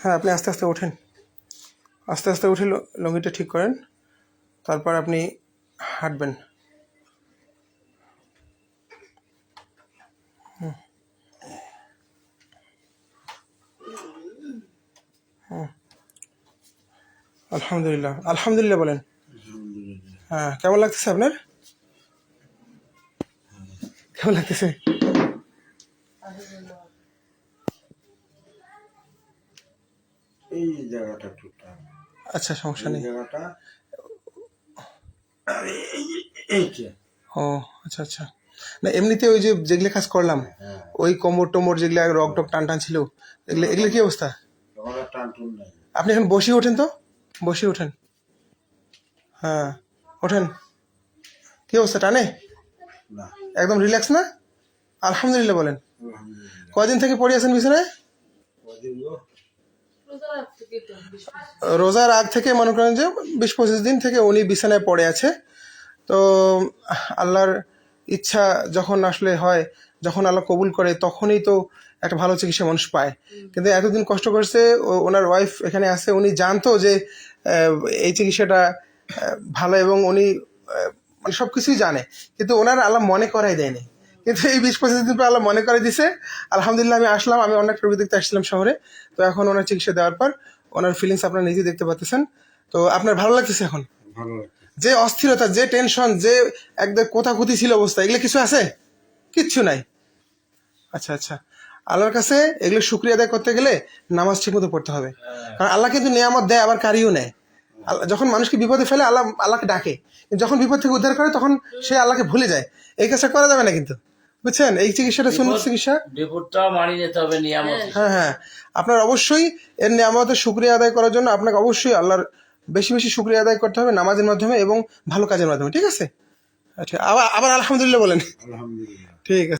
হ্যাঁ আপনি আস্তে আস্তে ওঠেন। আস্তে আস্তে উঠে লুঙ্গিটা ঠিক করেন। তারপর আপনি হাঁটবেন। হুম। হুম। আলহামদুলিল্লাহ। আলহামদুলিল্লাহ বলেন। হ্যাঁ কেমন লাগতেছে আপনার? কেমন লাগতেছে? এই জায়গাটা একটু আচ্ছা সমস্যা নেই। জায়গাটা এইটা ও আচ্ছা আচ্ছা। না এমনিতে ওই যে যেগুলো কাজ করলাম হ্যাঁ। ওই কোমর টোমর যেগুলো রক টক টান টান ছিল এগুলো এগুলো কি অবস্থা? আপনি এখন বসে ওঠেন তো? বসে ওঠেন। হ্যাঁ ওঠেন। কি অবস্থা টানে? একদম রিল্যাক্স না? আলহামদুলিল্লাহ বলেন। কয়দিন থেকে পড়ে আছেন বিছানায়? কদিন? রোজার আগ থেকে মনে করেন যে বিশ পঁচিশ দিন থেকে উনি বিছানায় পড়ে আছে। তো আল্লাহর ইচ্ছা যখন আসলে হয়, যখন আল্লাহ কবুল করে, তখনই তো একটা ভালো চিকিৎসা মানুষ পায়। কিন্তু এতদিন কষ্ট করছে ওনার ওয়াইফ এখানে আছে, উনি জানতো যে এই চিকিৎসাটা ভালো এবং উনি মানে সব কিছুই জানে। কিন্তু ওনার আল্লাহ মনে করাই দেয়নি। কিন্তু এই বিশ পঁচিশ দিন পর আল্লাহ মনে করে দিছে আলহামদুলিল্লাহ আমি আসলাম আমি অনেক রোগী দেখতে আসছিলাম শহরে। তো এখন ওনার চিকিৎসা দেওয়ার পর ওনার ফিলিংস আপনার নিজে দেখতে পাচ্ছেন তো আপনার ভালো লাগতেছে এখন? যে অস্থিরতা যে টেনশন যে একদম কোথাকুতি ছিল অবস্থা এগুলো কিছু আছে? কিচ্ছু নাই। আচ্ছা আচ্ছা। আল্লাহর কাছে এগুলো শুক্রিয়া আদায় করতে গেলে নামাজ ঠিকমতো পড়তে হবে। কারণ আল্লাহ কিন্তু নিয়ামত দেয় আবার কারিও নেয়। যখন মানুষকে বিপদে ফেলে আল্লাহ আল্লাহকে ডাকে। যখন বিপদ থেকে উদ্ধার করে তখন সে আল্লাহকে ভুলে যায়। এই কাজটা করা যাবে না কিন্তু। বুঝছেন? এই চিকিৎসাটা সুন্দর চিকিৎসা? মানিয়ে নিতে হবে নিয়ামত। হ্যাঁ হ্যাঁ। আপনার অবশ্যই এর নিয়ামতের শুক্রিয়া আদায় করার জন্য আপনাকে অবশ্যই আল্লাহর বেশি বেশি শুক্রিয়া আদায় করতে হবে নামাজের মাধ্যমে এবং ভালো কাজের মাধ্যমে ঠিক আছে? আচ্ছা আবার আবার আলহামদুলিল্লাহ বলেন। আলহামদুলিল্লাহ। ঠিক আছে।